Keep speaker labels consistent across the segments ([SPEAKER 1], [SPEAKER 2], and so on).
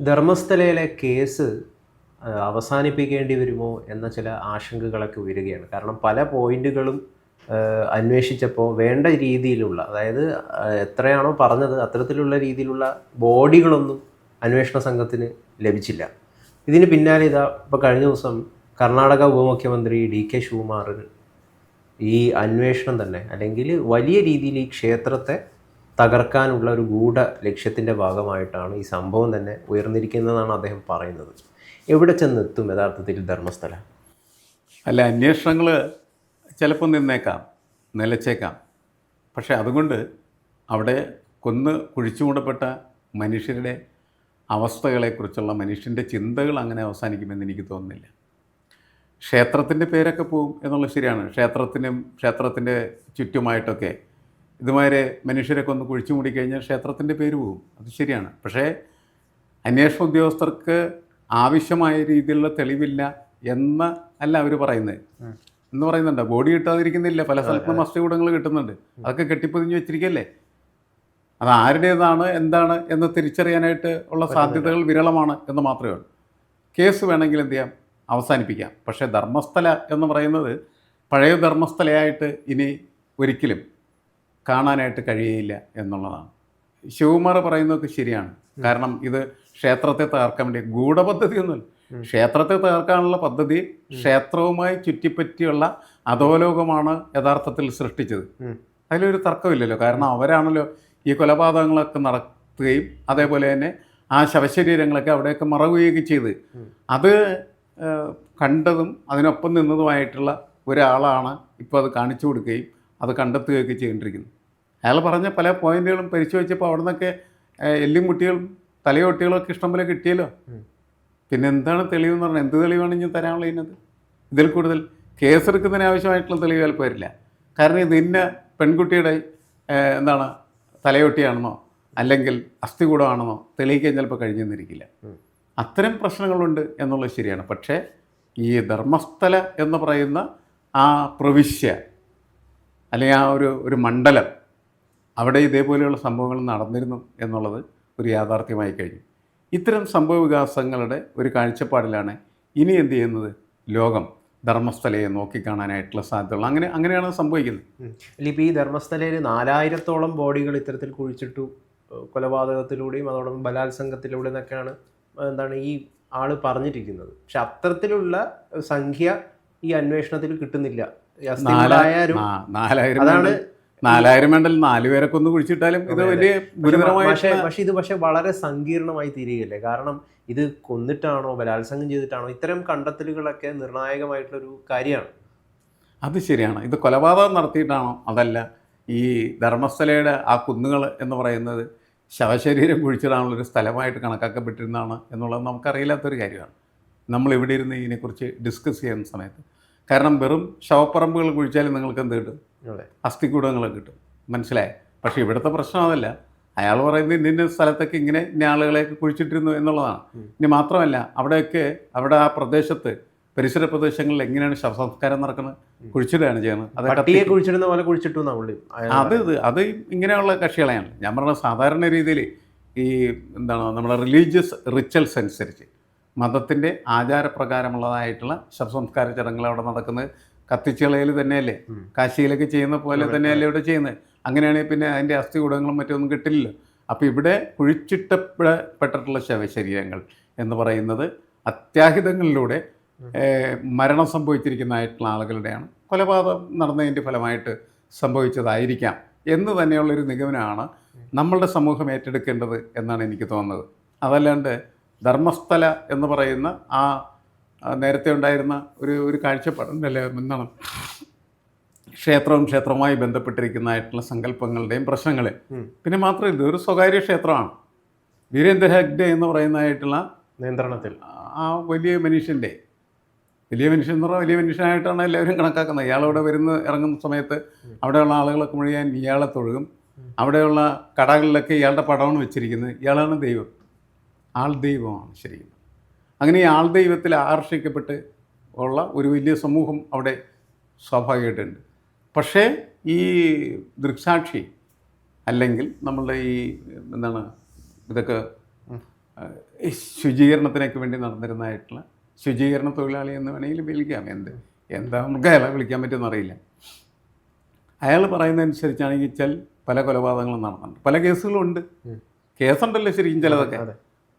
[SPEAKER 1] ധർമ്മസ്ഥലയിലെ case അവസാനിപ്പിക്കേണ്ടി വരുമോ എന്ന ചില ആശങ്കകളൊക്കെ ഉയരുകയാണ്. കാരണം പല പോയിന്റുകളും അന്വേഷിച്ചപ്പോൾ വേണ്ട രീതിയിലുള്ള അതായത് എത്രയാണോ പറഞ്ഞത് അത്തരത്തിലുള്ള രീതിയിലുള്ള ബോഡികളൊന്നും അന്വേഷണ സംഘത്തിന് ലഭിച്ചില്ല. ഇതിന് പിന്നാലെ ഇതാ ഇപ്പോൾ കഴിഞ്ഞ ദിവസം കർണാടക ഉപമുഖ്യമന്ത്രി ഡി കെ ശിവകുമാറിന് ഈ അന്വേഷണം തന്നെ അല്ലെങ്കിൽ വലിയ രീതിയിൽ ഈ ക്ഷേത്രത്തെ തകർക്കാനുള്ള ഒരു ഗൂഢ ലക്ഷ്യത്തിന്റെ ഭാഗമായിട്ടാണ് ഈ സംഭവം തന്നെ ഉയർന്നിരിക്കുന്നതെന്നാണ് അദ്ദേഹം പറയുന്നത്. എവിടെ ചെന്നെത്തും യഥാർത്ഥത്തിൽ ധർമ്മസ്ഥല?
[SPEAKER 2] അല്ല അന്വേഷണങ്ങൾ ചിലപ്പോൾ നിന്നേക്കാം നിലച്ചേക്കാം. പക്ഷേ അതുകൊണ്ട് അവിടെ കൊന്ന് കുഴിച്ചു മൂടപ്പെട്ട മനുഷ്യരുടെ അവസ്ഥകളെക്കുറിച്ചുള്ള മനുഷ്യന്റെ ചിന്തകൾ അങ്ങനെ അവസാനിക്കുമെന്ന് എനിക്ക് തോന്നുന്നില്ല. ക്ഷേത്രത്തിന്റെ പേരൊക്കെ പോകും എന്നുള്ളത് ശരിയാണ്. ക്ഷേത്രത്തിനും ക്ഷേത്രത്തിന്റെ ചുറ്റുമായിട്ടൊക്കെ ഇതുമാതിരി മനുഷ്യരൊക്കെ ഒന്ന് കുഴിച്ചു മൂടിക്കഴിഞ്ഞാൽ ക്ഷേത്രത്തിന്റെ പേര് പോകും അത് ശരിയാണ്. പക്ഷേ അന്വേഷണ ഉദ്യോഗസ്ഥർക്ക് ആവശ്യമായ രീതിയിലുള്ള തെളിവില്ല എന്ന് അല്ല അവർ പറയുന്നത്. എന്ന് പറയുന്നുണ്ട്. ബോഡി കിട്ടാതിരിക്കുന്നില്ല. പല സ്ഥലത്തും അസ്ഥികൂടങ്ങൾ കിട്ടുന്നുണ്ട്. അതൊക്കെ കെട്ടിപ്പൊതിഞ്ഞ് വെച്ചിരിക്കല്ലേ? അത് ആരുടേതാണ് എന്താണ് എന്ന് തിരിച്ചറിയാനായിട്ട് ഉള്ള സാധ്യതകൾ വിരളമാണ് എന്ന് മാത്രമേ ഉള്ളൂ. കേസ് വേണമെങ്കിൽ എന്ത് ചെയ്യാം? അവസാനിപ്പിക്കാം. പക്ഷേ ധർമ്മസ്ഥല എന്ന് പറയുന്നത് പഴയ ധർമ്മസ്ഥലയായിട്ട് ഇനി ഒരിക്കലും കാണാനായിട്ട് കഴിയുകയില്ല എന്നുള്ളതാണ്. ശിവകുമാർ പറയുന്നതൊക്കെ ശരിയാണ്. കാരണം ഇത് ക്ഷേത്രത്തെ തകർക്കാൻ വേണ്ടി ഗൂഢപദ്ധതിയൊന്നുമില്ല. ക്ഷേത്രത്തെ തകർക്കാനുള്ള പദ്ധതി ക്ഷേത്രവുമായി ചുറ്റിപ്പറ്റിയുള്ള അധോലോകമാണ് യഥാർത്ഥത്തിൽ സൃഷ്ടിച്ചത്. അതിലൊരു തർക്കമില്ലല്ലോ. കാരണം അവരാണല്ലോ ഈ കൊലപാതകങ്ങളൊക്കെ നടത്തുകയും അതേപോലെ തന്നെ ആ ശവശരീരങ്ങളൊക്കെ അവിടെയൊക്കെ മറവുകയൊക്കെ ചെയ്ത്. അത് കണ്ടതും അതിനൊപ്പം നിന്നതുമായിട്ടുള്ള ഒരാളാണ് ഇപ്പോൾ അത് കാണിച്ചു കൊടുക്കുകയും അത് കണ്ടെത്തുകയൊക്കെ ചെയ്തുകൊണ്ടിരിക്കുന്നത്. അയാൾ പറഞ്ഞ പല പോയിന്റുകളും പരിശോധിച്ചപ്പോൾ അവിടെ നിന്നൊക്കെ എല്ലും കുട്ടികളും തലയൊട്ടികളും ഒക്കെ ഇഷ്ടം പോലെ കിട്ടിയല്ലോ. പിന്നെ എന്താണ് തെളിവെന്ന് പറഞ്ഞാൽ എന്ത് തെളിവാണ് ഇനി തരാനുള്ള ഇതിനത് ഇതിൽ കൂടുതൽ കേസെടുക്കുന്നതിന് ആവശ്യമായിട്ടുള്ള തെളിവ് ചിലപ്പോൾ വരില്ല. കാരണം ഇത് ഇന്ന പെൺകുട്ടിയുടെ എന്താണ് തലയൊട്ടിയാണെന്നോ അല്ലെങ്കിൽ അസ്ഥികൂടമാണെന്നോ തെളിയിക്കാൻ ചിലപ്പോൾ കഴിഞ്ഞെന്നിരിക്കില്ല. അത്തരം പ്രശ്നങ്ങളുണ്ട് എന്നുള്ളത് ശരിയാണ്. പക്ഷേ ഈ ധർമ്മസ്ഥല എന്ന് പറയുന്ന ആ പ്രവിശ്യ അല്ലെങ്കിൽ ആ ഒരു ഒരു മണ്ഡലം അവിടെ ഇതേപോലെയുള്ള സംഭവങ്ങൾ നടന്നിരുന്നു എന്നുള്ളത് ഒരു യാഥാർത്ഥ്യമായി കഴിഞ്ഞു. ഇത്തരം സംഭവ വികാസങ്ങളുടെ ഒരു കാഴ്ചപ്പാടിലാണ് ഇനി എന്ത് ചെയ്യുന്നത്? ലോകം ധർമ്മസ്ഥലയെ നോക്കിക്കാണാനായിട്ടുള്ള സാധ്യതകൾ. അങ്ങനെ അങ്ങനെയാണ് സംഭവിക്കുന്നത്.
[SPEAKER 1] അല്ല ഇപ്പോൾ ഈ ധർമ്മസ്ഥലയിൽ നാലായിരത്തോളം ബോഡികൾ ഇത്തരത്തിൽ കുഴിച്ചിട്ടു കൊലപാതകത്തിലൂടെയും അതോടൊപ്പം ബലാത്സംഗത്തിലൂടെ എന്നൊക്കെയാണ് എന്താണ് ഈ ആൾ പറഞ്ഞിരിക്കുന്നത്. പക്ഷെ അത്തരത്തിലുള്ള സംഖ്യ ഈ അന്വേഷണത്തിൽ കിട്ടുന്നില്ല.
[SPEAKER 2] നാലായിരം
[SPEAKER 1] അതാണ്
[SPEAKER 2] നാലായിരം വേണ്ടൽ നാല് പേരൊക്കെ ഒന്ന് കുഴിച്ചിട്ടാലും ഇത് വലിയ ഗുരുതരമായ
[SPEAKER 1] പക്ഷേ പക്ഷേ ഇത് പക്ഷേ വളരെ സങ്കീർണമായി തീരുകയല്ലേ? കാരണം ഇത് കൊന്നിട്ടാണോ ബലാത്സംഗം ചെയ്തിട്ടാണോ ഇത്തരം കണ്ടെത്തലുകളൊക്കെ നിർണായകമായിട്ടുള്ളൊരു കാര്യമാണ്.
[SPEAKER 2] അത് ശരിയാണ്. ഇത് കൊലപാതകം നടത്തിയിട്ടാണോ? അതല്ല. ഈ ധർമ്മസ്ഥലയുടെ ആ കുന്നുകൾ എന്ന് പറയുന്നത് ശവശരീരം കുഴിച്ചിടാനുള്ളൊരു സ്ഥലമായിട്ട് കണക്കാക്കപ്പെട്ടിരുന്നതാണ് എന്നുള്ളത് നമുക്കറിയില്ലാത്തൊരു കാര്യമാണ്. നമ്മൾ ഇവിടെ ഇരുന്ന് ഇതിനെക്കുറിച്ച് ഡിസ്കസ് ചെയ്യുന്ന സമയത്ത്. കാരണം വെറും ശവപ്പറമ്പുകൾ കുഴിച്ചാലും നിങ്ങൾക്ക് എന്ത് കിട്ടും? അസ്ഥികൂടങ്ങൾ കിട്ടും. മനസ്സിലായി? പക്ഷേ ഇവിടുത്തെ പ്രശ്നം അതല്ല. അയാൾ പറയുന്നത് ഇന്ന സ്ഥലത്തൊക്കെ ഇങ്ങനെ ഇന്ന ആളുകളെയൊക്കെ കുഴിച്ചിട്ടിരുന്നു എന്നുള്ളതാണ്. ഇനി മാത്രമല്ല അവിടെയൊക്കെ അവിടെ ആ പ്രദേശത്ത് പരിസര പ്രദേശങ്ങളിൽ എങ്ങനെയാണ് ശവസംസ്കാരം നടക്കുന്നത്? കുഴിച്ചിടുകയാണ് ചെയ്യുന്നത്. അത്
[SPEAKER 1] പട്ടിയെ കുഴിച്ചിടുന്ന പോലെ കുഴിച്ചിട്ടു
[SPEAKER 2] അത് ഇത് അത് ഇങ്ങനെയുള്ള കക്ഷികളെയാണ്. ഞാൻ പറഞ്ഞ സാധാരണ രീതിയിൽ ഈ എന്താണ് നമ്മുടെ റിലീജിയസ് റിച്വൽസ് അനുസരിച്ച് മതത്തിന്റെ ആചാരപ്രകാരമുള്ളതായിട്ടുള്ള ശവസംസ്കാര ചടങ്ങുകൾ അവിടെ നടക്കുന്നത്. കത്തിച്ചുകളയിൽ തന്നെയല്ലേ. കാശിയിലൊക്കെ ചെയ്യുന്ന പോലെ തന്നെയല്ലേ ഇവിടെ ചെയ്യുന്നത്? അങ്ങനെയാണെങ്കിൽ പിന്നെ അതിന്റെ അസ്ഥി കൂടങ്ങളും മറ്റൊന്നും കിട്ടില്ലല്ലോ. അപ്പോൾ ഇവിടെ കുഴിച്ചിട്ടപ്പെട്ടിട്ടുള്ള ശവശരീരങ്ങൾ എന്ന് പറയുന്നത് അത്യാഹിതങ്ങളിലൂടെ മരണം സംഭവിച്ചിരിക്കുന്നതായിട്ടുള്ള ആളുകളുടെയാണ് കൊലപാതകം നടന്നതിന്റെ ഫലമായിട്ട് സംഭവിച്ചതായിരിക്കാം എന്ന് തന്നെയുള്ളൊരു നിഗമനമാണ് നമ്മളുടെ സമൂഹം ഏറ്റെടുക്കേണ്ടത് എന്നാണ് എനിക്ക് തോന്നുന്നത്. അതല്ലാണ്ട് ധർമ്മസ്ഥല എന്ന് പറയുന്ന ആ നേരത്തെ ഉണ്ടായിരുന്ന ഒരു ഒരു കാഴ്ചപ്പാടുണ്ടല്ലേ എന്താണ്? ക്ഷേത്രവും ക്ഷേത്രവുമായി ബന്ധപ്പെട്ടിരിക്കുന്നതായിട്ടുള്ള സങ്കല്പങ്ങളുടെയും പ്രശ്നങ്ങൾ
[SPEAKER 1] പിന്നെ
[SPEAKER 2] പിന്നെ മാത്രമല്ല ഇതൊരു സ്വകാര്യ ക്ഷേത്രമാണ്. വീരേന്ദ്ര ഹെഗ്ഡെ എന്ന് പറയുന്നതായിട്ടുള്ള
[SPEAKER 1] നിയന്ത്രണത്തിൽ.
[SPEAKER 2] ആ വലിയ മനുഷ്യന്റെ വലിയ മനുഷ്യൻ എന്ന് പറഞ്ഞാൽ വലിയ മനുഷ്യനായിട്ടാണ് എല്ലാവരും കണക്കാക്കുന്നത്. ഇയാളവിടെ വരുന്ന ഇറങ്ങുന്ന സമയത്ത് അവിടെയുള്ള ആളുകളൊക്കെ മുഴുവൻ ഇയാളെ തൊഴുകും. അവിടെയുള്ള കടകളിലൊക്കെ ഇയാളുടെ പടമാണ് വെച്ചിരിക്കുന്നത്. ഇയാളാണ് ദൈവം. ആൾ ദൈവമാണ് ശരിക്കും. അങ്ങനെ ഈ ആൾ ദൈവത്തിൽ ആകർഷിക്കപ്പെട്ട് ഉള്ള ഒരു വലിയ സമൂഹം അവിടെ സ്വാഭാവികമായിട്ടുണ്ട്. പക്ഷേ ഈ ദൃക്സാക്ഷി അല്ലെങ്കിൽ നമ്മളുടെ ഈ എന്താണ് ഇതൊക്കെ ശുചീകരണത്തിനൊക്കെ വേണ്ടി നടന്നിരുന്നതായിട്ടുള്ള ശുചീകരണ തൊഴിലാളി എന്ന് വേണമെങ്കിൽ വിളിക്കാം. എന്ത് എന്താ നമുക്ക് അയാളെ വിളിക്കാൻ പറ്റുമെന്നറിയില്ല അയാൾ പറയുന്നതനുസരിച്ചാണെങ്കിൽ വെച്ചാൽ പല കൊലപാതകങ്ങളും നടന്നിട്ടുണ്ട്. പല കേസുകളും ഉണ്ട്.
[SPEAKER 1] ഉം.
[SPEAKER 2] കേസുണ്ടല്ലോ ശരിക്കും ചിലതൊക്കെ.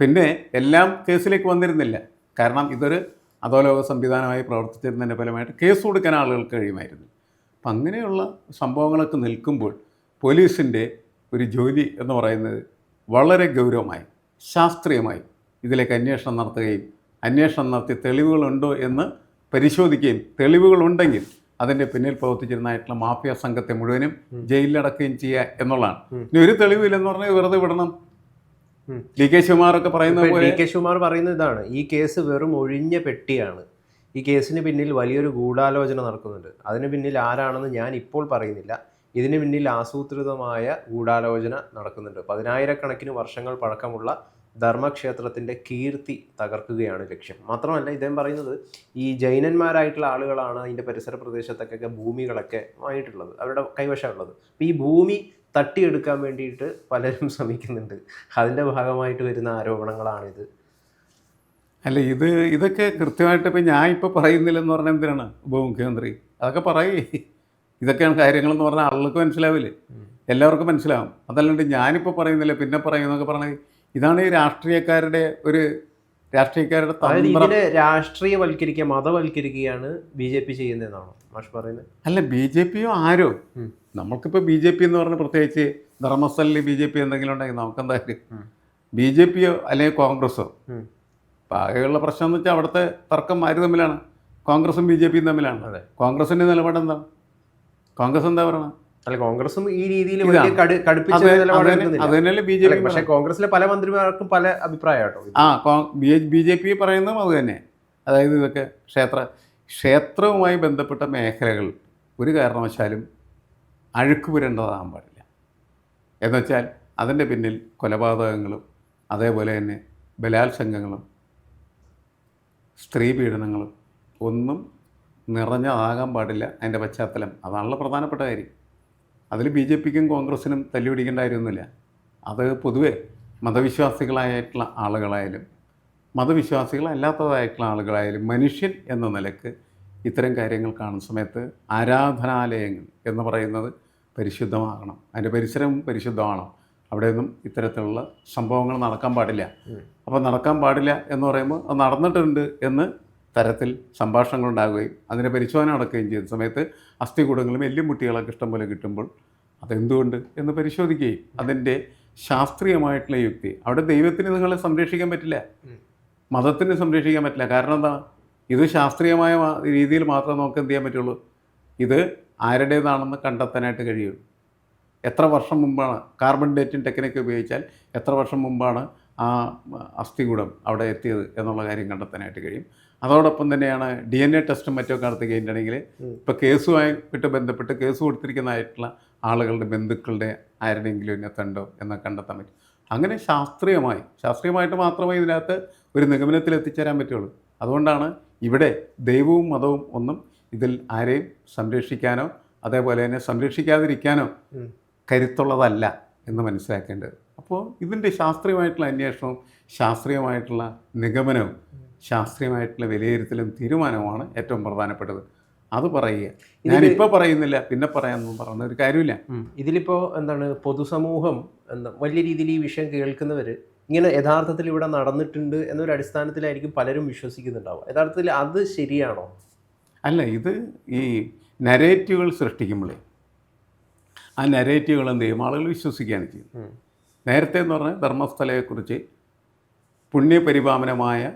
[SPEAKER 2] പിന്നെ എല്ലാം കേസിലേക്ക് വന്നിരുന്നില്ല കാരണം ഇതൊരു അധോലോക സംവിധാനമായി പ്രവർത്തിച്ചിരുന്നതിന്റെ ഫലമായിട്ട് കേസ് കൊടുക്കാൻ ആളുകൾക്ക് കഴിയുമായിരുന്നു അപ്പം അങ്ങനെയുള്ള സംഭവങ്ങളൊക്കെ നിൽക്കുമ്പോൾ പോലീസിന്റെ ഒരു ജോലി എന്ന് പറയുന്നത് വളരെ ഗൗരവമായി ശാസ്ത്രീയമായി ഇതിലേക്ക് അന്വേഷണം നടത്തുകയും അന്വേഷണം നടത്തി തെളിവുകളുണ്ടോ എന്ന് പരിശോധിക്കുകയും തെളിവുകളുണ്ടെങ്കിൽ അതിന്റെ പിന്നിൽ പ്രവർത്തിച്ചിരുന്നതായിട്ടുള്ള മാഫിയ സംഘത്തെ മുഴുവനും ജയിലിലടക്കുകയും ചെയ്യുക എന്നുള്ളതാണ്. ഇനി ഒരു തെളിവില്ലെന്ന് പറഞ്ഞാൽ വെറുതെ വിടണം. ഡി കെ ശിവമാറൊക്കെ പറയുന്നത്
[SPEAKER 1] ഇപ്പൊ
[SPEAKER 2] പോലെ
[SPEAKER 1] ഡി കെ ശിവകുമാർ പറയുന്ന ഇതാണ് ഈ കേസ് വെറും ഒഴിഞ്ഞ പെട്ടിയാണ്. ഈ കേസിന് പിന്നിൽ വലിയൊരു ഗൂഢാലോചന നടക്കുന്നുണ്ട്. അതിന് പിന്നിൽ ആരാണെന്ന് ഞാൻ ഇപ്പോൾ പറയുന്നില്ല. ഇതിന് പിന്നിൽ ആസൂത്രിതമായ ഗൂഢാലോചന നടക്കുന്നുണ്ട്. പതിനായിരക്കണക്കിന് വർഷങ്ങൾ പഴക്കമുള്ള ധർമ്മക്ഷേത്രത്തിന്റെ കീർത്തി തകർക്കുകയാണ് ലക്ഷ്യം. മാത്രമല്ല ഇദ്ദേഹം പറയുന്നത് ഈ ജൈനന്മാരായിട്ടുള്ള ആളുകളാണ് അതിന്റെ പരിസര പ്രദേശത്തൊക്കെ ഭൂമികളൊക്കെ വാങ്ങിയിട്ടുള്ളത് അവരുടെ കൈവശമുള്ളത് അപ്പോൾ ഈ ഭൂമി തട്ടിയെടുക്കാൻ വേണ്ടിയിട്ട് പലരും ശ്രമിക്കുന്നുണ്ട്. അതിന്റെ ഭാഗമായിട്ട് വരുന്ന ആരോപണങ്ങളാണിത്.
[SPEAKER 2] അല്ല ഇത് ഇതൊക്കെ കൃത്യമായിട്ട് ഇപ്പം ഞാൻ ഇപ്പോൾ പറയുന്നില്ലെന്ന് പറഞ്ഞാൽ എന്തിനാണ് ഉപമുഖ്യമന്ത്രി? അതൊക്കെ പറയേ. ഇതൊക്കെയാണ് കാര്യങ്ങളെന്ന് പറഞ്ഞാൽ ആളുകൾക്ക് മനസ്സിലാവില്ലേ. എല്ലാവർക്കും മനസ്സിലാവും. അതല്ലാണ്ട് ഞാനിപ്പോൾ പറയുന്നില്ല പിന്നെ പറയുന്നൊക്കെ പറഞ്ഞാൽ ഇതാണ് ഈ രാഷ്ട്രീയക്കാരുടെ ഒരു രാഷ്ട്രീയക്കാരുടെ
[SPEAKER 1] ഇതിനെ രാഷ്ട്രീയവൽക്കരിക്കുക മതവൽക്കരിക്കുകയാണ് ബി ജെ പി ചെയ്യുന്നതെന്നാണോ മാഷ് പറയുന്നത്?
[SPEAKER 2] അല്ല ബി ജെ പിയോ ആരോ. നമുക്കിപ്പോൾ ബി ജെ പി എന്ന് പറഞ്ഞാൽ പ്രത്യേകിച്ച് ധർമ്മസ്ഥലിൽ ബി ജെ പി എന്തെങ്കിലും ഉണ്ടെങ്കിൽ
[SPEAKER 1] നമുക്കെന്തായാലും
[SPEAKER 2] ബി ജെ പിയോ അല്ലെങ്കിൽ കോൺഗ്രസ്സോ. അപ്പോൾ ആകെയുള്ള പ്രശ്നം എന്ന് വെച്ചാൽ അവിടുത്തെ തർക്കം ആര് തമ്മിലാണ്? കോൺഗ്രസും ബി ജെ പിയും തമ്മിലാണ്.
[SPEAKER 1] അതെ.
[SPEAKER 2] കോൺഗ്രസിന്റെ നിലപാട് എന്താണ് കോൺഗ്രസ് എന്താ പറയണത്
[SPEAKER 1] അല്ല കോൺഗ്രസും ഈ രീതിയിൽ
[SPEAKER 2] അതുതന്നെയല്ലേ ബി ജെ പി
[SPEAKER 1] പക്ഷേ കോൺഗ്രസിലെ പല മന്ത്രിമാർക്കും പല അഭിപ്രായം.
[SPEAKER 2] ആ ബി ജെ പി പറയുന്നതും അത് തന്നെ. അതായത് ഇതൊക്കെ ക്ഷേത്ര ക്ഷേത്രവുമായി ബന്ധപ്പെട്ട മേഖലകൾ ഒരു കാരണവശാലും അഴുക്ക് പുരണ്ടതാകാൻ പാടില്ല. എന്നുവെച്ചാൽ അതിന്റെ പിന്നിൽ കൊലപാതകങ്ങളും അതേപോലെ തന്നെ ബലാത്സംഗങ്ങളും സ്ത്രീ പീഡനങ്ങളും ഒന്നും നിറഞ്ഞതാകാൻ പാടില്ല അതിന്റെ പശ്ചാത്തലം. അതാണല്ലോ പ്രധാനപ്പെട്ട കാര്യം. അതിൽ ബി ജെ പിക്കും കോൺഗ്രസിനും തല്ലുപിടിക്കേണ്ട കാര്യമൊന്നുമില്ല അത് പൊതുവെ മതവിശ്വാസികളായിട്ടുള്ള ആളുകളായാലും മതവിശ്വാസികളല്ലാത്തതായിട്ടുള്ള ആളുകളായാലും മനുഷ്യൻ എന്ന നിലയ്ക്ക് ഇത്തരം കാര്യങ്ങൾ കാണുന്ന സമയത്ത് ആരാധനാലയങ്ങൾ എന്ന് പറയുന്നത് പരിശുദ്ധമാകണം. അതിന്റെ പരിസരം പരിശുദ്ധമാകണം. അവിടെയൊന്നും ഇത്തരത്തിലുള്ള സംഭവങ്ങൾ നടക്കാൻ പാടില്ല. അപ്പോൾ നടക്കാൻ പാടില്ല എന്ന് പറയുമ്പോൾ അത് നടന്നിട്ടുണ്ട് എന്ന് തരത്തിൽ സംഭാഷണങ്ങൾ ഉണ്ടാകുകയും അതിന്റെ പരിശോധന നടക്കുകയും ചെയ്യുന്ന സമയത്ത് അസ്ഥികൂടങ്ങളും എല്ലും ഇഷ്ടംപോലെ ഇഷ്ടം പോലെ കിട്ടുമ്പോൾ അതെന്തുകൊണ്ട് എന്ന് പരിശോധിക്കുകയും അതിന്റെ ശാസ്ത്രീയമായിട്ടുള്ള യുക്തി. അവിടെ ദൈവത്തിന് നിങ്ങളെ സംരക്ഷിക്കാൻ പറ്റില്ല. മതത്തിന് സംരക്ഷിക്കാൻ പറ്റില്ല. കാരണം എന്താ? ഇത് ശാസ്ത്രീയമായ രീതിയിൽ മാത്രമേ നമുക്ക് എന്ത് ചെയ്യാൻ പറ്റുള്ളൂ? ഇത് ആരുടേതാണെന്ന് കണ്ടെത്താനായിട്ട് കഴിയുള്ളൂ എത്ര വർഷം മുമ്പാണ് കാർബൺ ഡേറ്റിംഗ് ടെക്നിക്ക് ഉപയോഗിച്ചാൽ എത്ര വർഷം മുമ്പാണ് ആ അസ്ഥികൂടം അവിടെ എത്തിയത് എന്നുള്ള കാര്യം കണ്ടെത്താനായിട്ട് കഴിയും. അതോടൊപ്പം തന്നെയാണ് ഡി എൻ എ ടെസ്റ്റും മറ്റൊക്കെ നടത്തി കഴിഞ്ഞിട്ടുണ്ടെങ്കിൽ ഇപ്പോൾ കേസുമായിട്ട് ബന്ധപ്പെട്ട് കേസ് കൊടുത്തിരിക്കുന്നതായിട്ടുള്ള ആളുകളുടെ ബന്ധുക്കളുടെ ആരുടെയെങ്കിലും ഇന്നത്തുണ്ടോ എന്നൊക്കെ കണ്ടെത്താൻ പറ്റും. അങ്ങനെ ശാസ്ത്രീയമായി ശാസ്ത്രീയമായിട്ട് മാത്രമേ ഇതിനകത്ത് ഒരു നിഗമനത്തിൽ എത്തിച്ചേരാൻ പറ്റുള്ളൂ. അതുകൊണ്ടാണ് ഇവിടെ ദൈവവും മതവും ഒന്നും ഇതിൽ ആരെയും സംരക്ഷിക്കാനോ അതേപോലെ തന്നെ സംരക്ഷിക്കാതിരിക്കാനോ കരുത്തുള്ളതല്ല എന്ന് മനസ്സിലാക്കേണ്ടത്. അപ്പോൾ ഇതിന്റെ ശാസ്ത്രീയമായിട്ടുള്ള അന്വേഷണവും ശാസ്ത്രീയമായിട്ടുള്ള നിഗമനവും ശാസ്ത്രീയമായിട്ടുള്ള വിലയിരുത്തലും തീരുമാനവുമാണ് ഏറ്റവും പ്രധാനപ്പെട്ടത്. അത് പറയുക. ഞാനിപ്പോൾ പറയുന്നില്ല പിന്നെ പറയാമെന്നും പറയുന്ന ഒരു കാര്യമില്ല.
[SPEAKER 1] ഇതിലിപ്പോൾ ഇതിലിപ്പോ എന്താണ് പൊതുസമൂഹം എന്താ വലിയ രീതിയിൽ ഈ വിഷയം കേൾക്കുന്നവർ ഇങ്ങനെ യഥാർത്ഥത്തിൽ ഇവിടെ നടന്നിട്ടുണ്ട് എന്നൊരു അടിസ്ഥാനത്തിലായിരിക്കും പലരും വിശ്വസിക്കുന്നുണ്ടാവുക. യഥാർത്ഥത്തിൽ അത് ശരിയാണോ?
[SPEAKER 2] അല്ല ഇത് ഈ നരേറ്റീവുകൾ സൃഷ്ടിക്കുമ്പോഴേ ആ നരേറ്റീവുകൾ എന്ത് ചെയ്യും? ആളുകൾ വിശ്വസിക്കുകയാണ് ചെയ്യുന്നത്. നേരത്തെ എന്ന് പറഞ്ഞാൽ ധർമ്മസ്ഥലയെക്കുറിച്ച് പുണ്യപരിപാവനമായ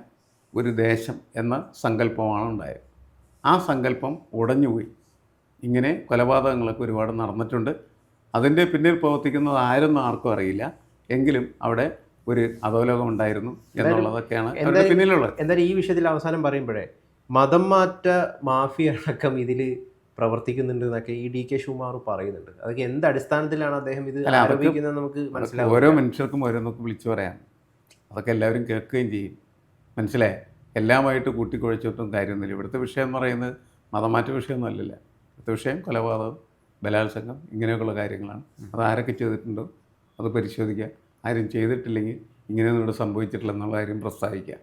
[SPEAKER 2] ഒരു ദേശം എന്ന സങ്കല്പമാണ് ഉണ്ടായത്. ആ സങ്കല്പം ഉടഞ്ഞുപോയി. ഇങ്ങനെ കൊലപാതകങ്ങളൊക്കെ ഒരുപാട് നടന്നിട്ടുണ്ട്. അതിന്റെ പിന്നിൽ പ്രവർത്തിക്കുന്നത് ആരെന്നും ആർക്കും അറിയില്ല. എങ്കിലും അവിടെ ഒരു അധോലോകം ഉണ്ടായിരുന്നു എന്നുള്ളതൊക്കെയാണ് പിന്നിലുള്ളത്.
[SPEAKER 1] എന്തായാലും ഈ വിഷയത്തിൽ അവസാനം പറയുമ്പോഴേ മതം മാറ്റ മാഫിയ അടക്കം ഇതിൽ പ്രവർത്തിക്കുന്നുണ്ട് എന്നൊക്കെ ഈ ഡി കെ ശിവകുമാർ പറയുന്നുണ്ട്. അതൊക്കെ എന്ത് അടിസ്ഥാനത്തിലാണ് അദ്ദേഹം ഇത് ആരോപിക്കുന്നത് നമുക്ക്
[SPEAKER 2] മനസ്സിലാക്കാം
[SPEAKER 1] മനസ്സിലാവും
[SPEAKER 2] ഓരോ മനുഷ്യർക്കും ഓരോന്നൊക്കെ വിളിച്ചു പറയാം. അതൊക്കെ എല്ലാവരും കേൾക്കുകയും ചെയ്യും. മനസ്സിലായി? എല്ലാമായിട്ട് കൂട്ടിക്കുഴച്ചിട്ടും കാര്യമൊന്നുമില്ല. ഇവിടുത്തെ വിഷയം എന്ന് പറയുന്നത് മതമാറ്റ വിഷയമൊന്നും അല്ലല്ല. ഇവിടുത്തെ വിഷയം കൊലപാതകം ബലാത്സംഗം ഇങ്ങനെയൊക്കെയുള്ള കാര്യങ്ങളാണ്. അത് ആരൊക്കെ ചെയ്തിട്ടുണ്ടോ അത് പരിശോധിക്കുക ആരും ചെയ്തിട്ടില്ലെങ്കിൽ ഇങ്ങനെയൊന്നും ഇവിടെ സംഭവിച്ചിട്ടില്ല എന്നുള്ള കാര്യം പ്രസ്താവിക്കുക